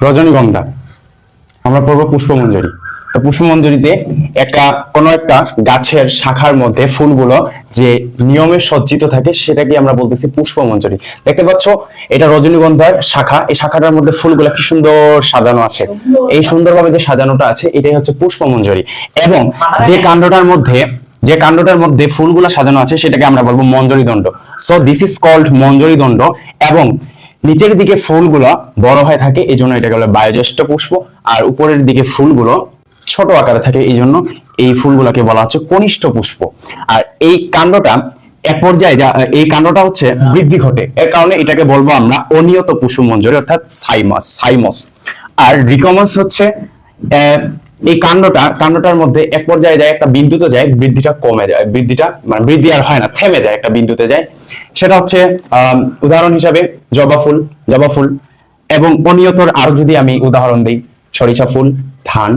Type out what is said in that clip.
রজনীগন্ধা আমরা পড়ব পুষ্পমঞ্জরি। তো পুষ্পমঞ্জরিতে একটা কোনো একটা গাছের শাখার মধ্যে ফুলগুলো যে নিয়মে সজ্জিত থাকে সেটাকে আমরা বলতেছি পুষ্পমঞ্জরি। দেখতে পাচ্ছ এটা রজনীগন্ধার শাখা। এই শাখাটার মধ্যে ফুলগুলো কি সুন্দর সাজানো আছে। এই সুন্দরভাবে যে সাজানোটা আছে এটাই হচ্ছে পুষ্পমঞ্জরি। এবং যে কাণ্ডটার মধ্যে যে কাণ্ডটার মধ্যে ফুলগুলো সাজানো আছে সেটাকে আমরা বলব মঞ্জরি দণ্ড সো দিস ইজ কল্ড মঞ্জরি দণ্ড এবং নিচের দিকে ফুলগুলো বড় হয়ে থাকে এই জন্য এটাকে বলে বায়োজ্যেষ্ঠ পুষ্প। আর উপরের দিকে ফুলগুলো ছোট আকারে থাকে এই জন্য এই ফুলগুলোকে বলা হচ্ছে কনিষ্ঠ পুষ্প। আর এই কাণ্ডটা এক পর্যায়ে যা এই কাণ্ডটা হচ্ছে বৃদ্ধি ঘটে। এর কারণে এটাকে বলব আমরা অনিয়ত পুষ্প মঞ্জরি অর্থাৎ সাইমাস সাইমস। আর রিকমাস হচ্ছে আহ, এই কাণ্ডটা, কাণ্ডটার মধ্যে এক পর্যায়ে যায়, একটা বিন্দুতে যায়, বৃদ্ধিটা কমে যায়। বৃদ্ধিটা মানে বৃদ্ধি আর হয় না, থেমে যায়, একটা বিন্দুতে যায়। সেটা হচ্ছে উদাহরণ হিসাবে জবা ফুল জবা ফুল। এবং অনিয়তর আরও যদি আমি উদাহরণ দিই, সরিষা ফুল, ধান।